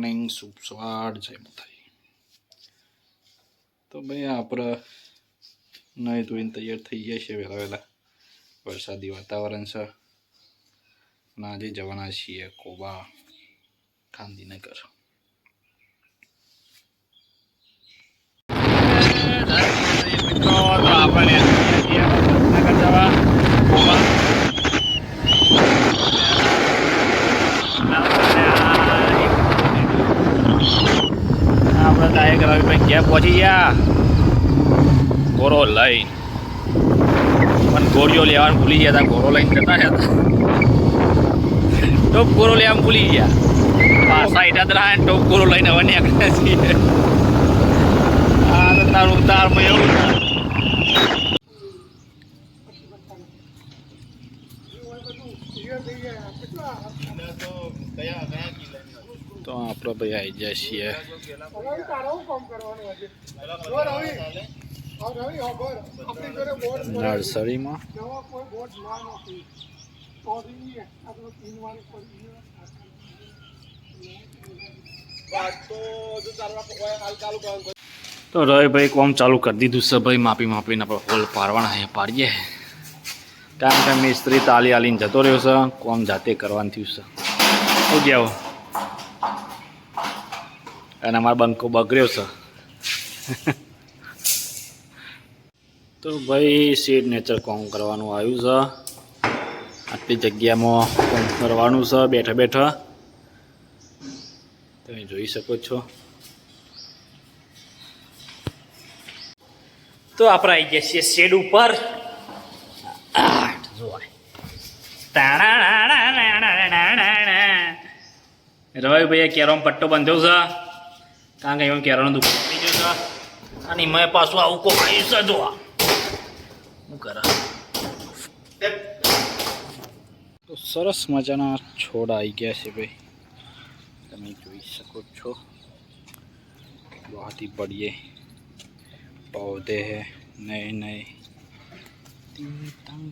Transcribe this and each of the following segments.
Morning શુભ સ્વાડ જય મથાઈ તો ભાઈ આપણે નહીં ધોઈને તૈયાર થઈ ગયા છે વહેલા વહેલા. વરસાદી વાતાવરણ છે. અને આજે જવાના છીએ કોબા ગાંધીનગર. આપણે નગર જવા કોબા આપણે ડાયરેક્ટ રવિભાઈ ક્યાં પહોંચી ગયા લઈ પણ ગોળીઓ લેવાનું ભૂલી ગયા હતા ગોરો લઈને જતા રહ્યા ટોપ ગોરો લેવાનું ભૂલી ગયા પાછા ઈટા રહ્યા ટોપ ગોરો લઈને હવે નીકળ્યા છીએ આ તો તારું ઉતારમાં એવું છે. તો આપણે ભાઈ આવી જાય છીએ. નર્સરીમાં. તો રવિભાઈ કોમ ચાલુ કરી દીધું છે ભાઈ. માપી માપીને આપણે હોલ પાડવાના હે પાડીએ. ટાઈમ ટાઈમ મિસ્ત્રી તાલી આલીને જતો રહ્યો છે, કોમ જાતે કરવાનું થયું છે. શું કહેવું? અને અમારો બંકો બગડ્યો છે. તો ભાઈ સીડ નેચર કોમ કરવાનું આવ્યું છે. આટલી જગ્યામાં કોમ કરવાનું છે બેઠા બેઠા. તમે જોઈ શકો છો. તો આપણે આવી ગયા છીએ શેડ ઉપર. રવિભાઈએ કેરોમ પટ્ટો બાંધ્યો છે કારણ કે એમાં કેરોનો દુકાન થઈ ગયો છે અને એમાં પાછું આવું કોક આવ્યું છે જોવા શું કરે તો સરસ મજાના છોડ આવી ગયા છે ભાઈ તમે જોઈ શકો છો बहुत ही बढ़िया पौधे हैं नए नए टिंग टंग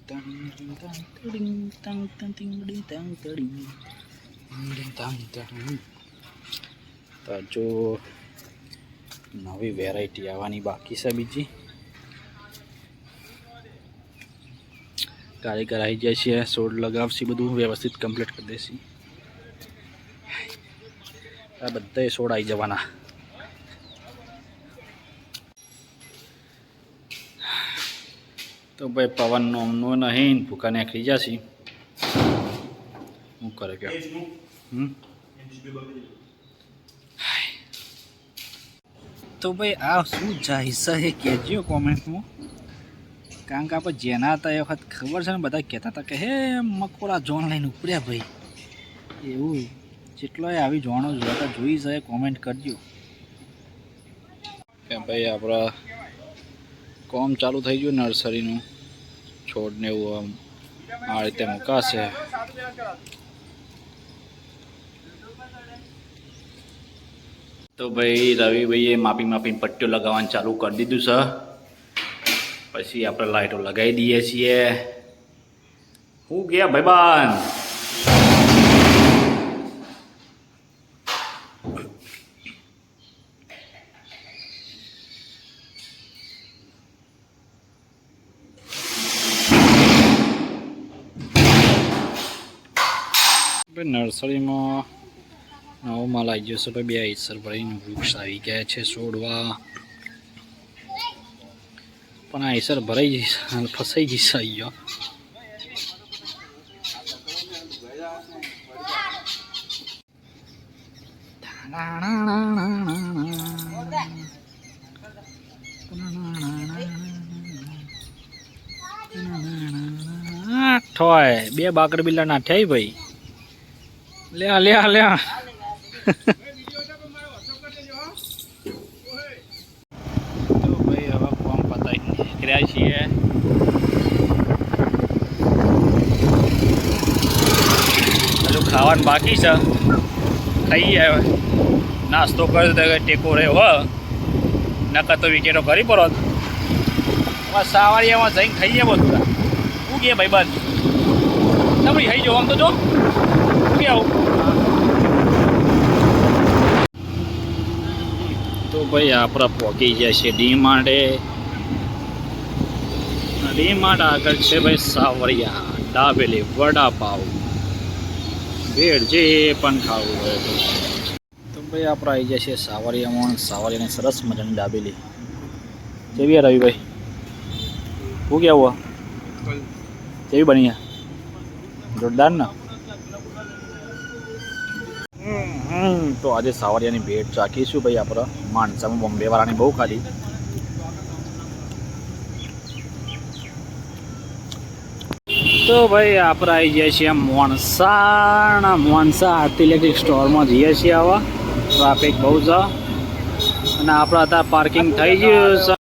નવી વેરાયટી આવવાની બાકી છે બીજી. કારીગર આવી જાય છે સોડ લગાવશે બધું વ્યવસ્થિત કમ્પ્લીટ કરી દેશે. આ બધા સોડ આવી જવાના. તો ભાઈ પવન નોમનો નહીં ભૂકા નીકળી જશે. શું કરે કે હમ? તો ભાઈ આ શું જાહિસા એ કહેજો કોમેન્ટમાં. કારણ કે આપણે જેના હતા એ વખત ખબર છે ને, બધા કહેતા હતા કે, હે, મકોડા જોન લઈને ઉપડ્યા ભાઈ. એવું. જેટલોય આવી જોણો જોતા જોઈ જાય, કોમેન્ટ કરજો. કે ભાઈ આપણા કોમ ચાલુ થઈ ગયું નર્સરીનું. છોડને એવું આમ આ રીતે મુકાશે. તો ભાઈ રવિભાઈએ માપી માપીને પટ્ટીઓ લગાવવાનું ચાલુ કરી દીધું છે પછી આપણે લાઈટો લગાવી દઈએ છીએ હું ગયા ભાઈબાન ભાઈ નર્સરીમાં નવો માલ આવી ગયો છે ભાઈ, બે ઈસર ભરીને વૃક્ષ આવી ગયા છે છોડવા. પણ આ ઈસર ભરાઈ જઈશ ફસાઈ આવી અહીંયા ઠોય, બે બાકર બિલ્લા થાય ભાઈ. લ્યા લ્યા લ્યા. ભાઈ હવે પતાવી નીકળ્યા છીએ હજુ ખાવાનું બાકી છે. ખાઈ જાય નાસ્તો કરી દે ટેકો રહ્યો, હો. નકર તો વિકેટો કરી પડો. સાવારિયામાં જઈને ખાઈએ બધું. ઉગીએ ભાઈ બંધ. તમે ખાઈ જાઓ આમ તો જો. ઉગી આવું? તો ભાઈ આપણે પહોંચી જાય છે ડી માર્ટે ડી માર્ટ આગળ છે ભાઈ સાવરિયા ડાબેલી વડાપાવ. ભેળ જે પણ ખાવું હોય તો. ભાઈ આપણે આવી જાય છે સાવરિયામાં સાવરિયાની સરસ મજાની ડાબેલી. જેવી રવિભાઈ હું ક્યાં હુઆ જેવી બની જોરદાર ના? તો આજે સાવરિયાની ભેટ ચાખીશું ભાઈ આપણે. માણસામાં બોમ્બે વાળાની બહુ ખાધી. તો ભાઈ આપણે આવી જઈએ છીએ મોણસાના મોણસા આરતી ઇલેક્ટ્રિક સ્ટોરમાં જઈએ છીએ આવા. ટ્રાફિક બહુ છે. અને આપણે અત્યારે પાર્કિંગ થઈ ગયું